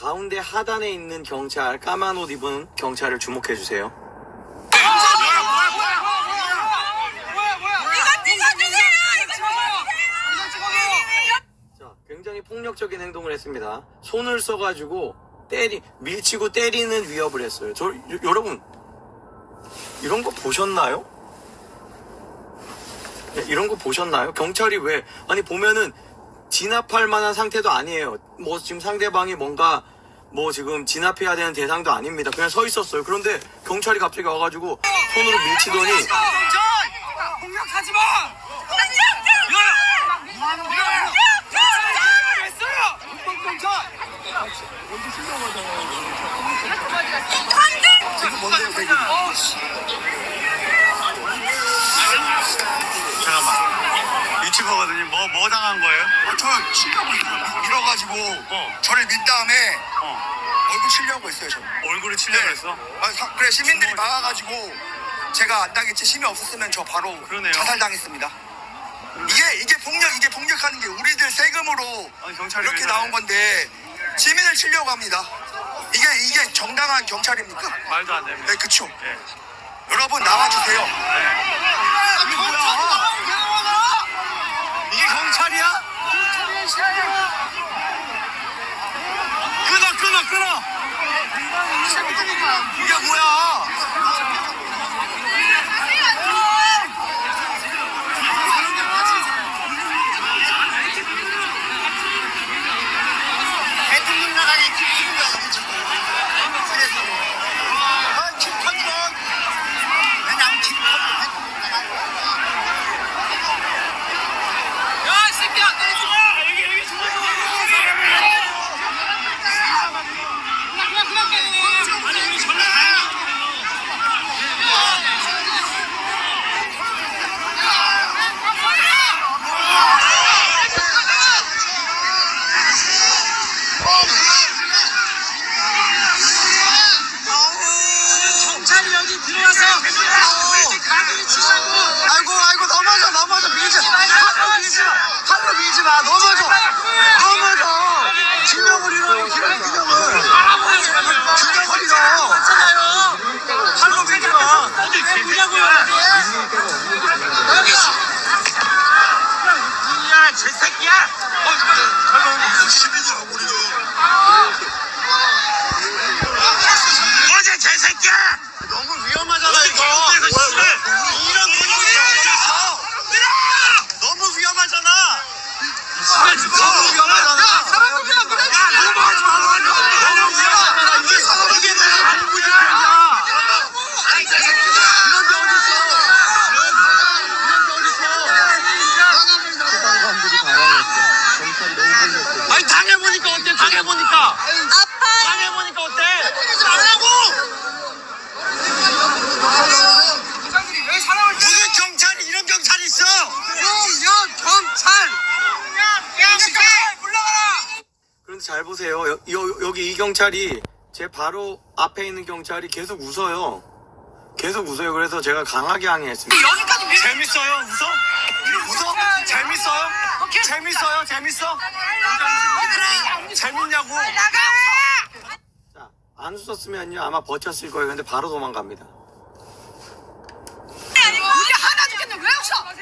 가운데 하단에 있는 경찰 까만 옷 입은 경찰을 주목해 주세요. 자, 굉장히 폭력적인 행동을 했습니다. 손을 써가지고 때리 밀치고 때리는 위협을 했어요. 저 여- 여러분 이런 거 보셨나요? 네, 이런 거 보셨나요? 경찰이 왜 아니 보면은 진압할 만한 상태도 아니에요. 뭐 지금 상대방이 뭔가 뭐 지금 진압해야 되는 대상도 아닙니다. 그냥 서 있었어요. 그런데 경찰이 갑자기 와가지고 손으로 밀치더니 공격하지 마! 잠깐만. 유튜버거든요. 뭐, 뭐 당한 거예요? 저 치려고 밀어가지고 어. 저를 민 다음에 어. 얼굴 치려고 했어요 저. 얼굴을 치려고 했어? 아, 사- 그래 시민들이 막아가지고 제가 안 당했지 힘이 없었으면 저 바로 그러네요. 자살당했습니다. 이게 이게 폭력 이게 폭력하는 게 우리들 세금으로 아니, 경찰이 이렇게 왜 나온? 건데 시민을 치려고 합니다. 이게 이게 정당한 경찰입니까? 말도 안 됩니다. 네 그쵸. 예. 여러분 나와주세요. 이게 뭐야? 이게 경찰이야? 끊어, 끊어, 끊어! 이게 뭐야? 대통령 나가게 킵키는 거야 이게 지금. 그래서 아, 킵하면 그냥 킵하면 대통령 나가게. 야, 이 새끼야! 때리지 마! 여기, 여기 죽어, 아니, 우리 전화 경찰이 여기 들어와서 가만히 치라고 아이고 아이고 넘어져 넘어져 밀지 팔로 밀지 마 팔로 밀지 마 넘어져 넘어져 균형을 잃어 균형을 균형을 균형을 잃어 맞잖아요 팔로 밀지 마 어디 개냐고요 여기 야, 제 새끼야! 시민이야 우리는 뭐지, 제 새끼야! 너무 위험하잖아 어디 이거 가운데서 씨발! 이런 분위기 어딨어 너무 위험하잖아 씨발, 진짜. 너무 위험하잖아 사람들이야 그래 야 넘어가지 마 너무 위험하잖아 이게 이게 내가 하는 무지성이야 이런 게 어딨어 이런 게 어딨어 소방관들이 당황했어. 경찰이 너무 폭력적이야. 아니, 당 해보니까! 아파 당해보니까 어때? 왜 사람을 무슨 경찰이 이런 경찰이 있어? 용역 경찰 그런데 잘 보세요. 여, 여, 여 기 이 경찰이 제 바로 앞에 있는 경찰이 계속 웃어요. 계속 웃어요. 그래서 제가 강하게 항의했습니다. 여기까지 밀 재밌어요? 웃어? 웃어? 재밌어요? 재밌어요? 재밌어? 재밌냐고? 자, 안 웃었으면요 아마 버텼을 거예요. 근데 바로 도망갑니다. 우리 하나 죽겠네 왜 웃어 하지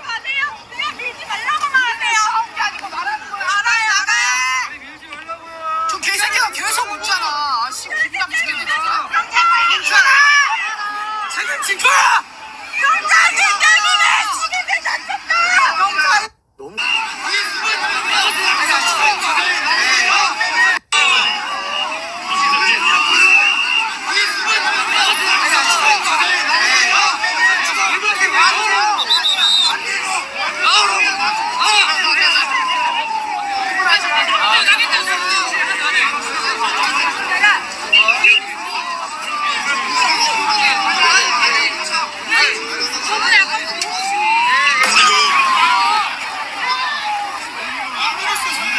마세요 그냥 밀지 말라고 말하세요 한게 아니고 말하는 거야 알아요 알아요 저 개새끼가 계속 웃잖아 아 씨 기분 나쁘게 진짜 책임질 거야 경찰 책임이네 지금 잡혔다 경찰 너무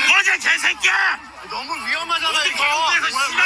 뭐지, 제 새끼야! 너무 위험하잖아 이거 씨발!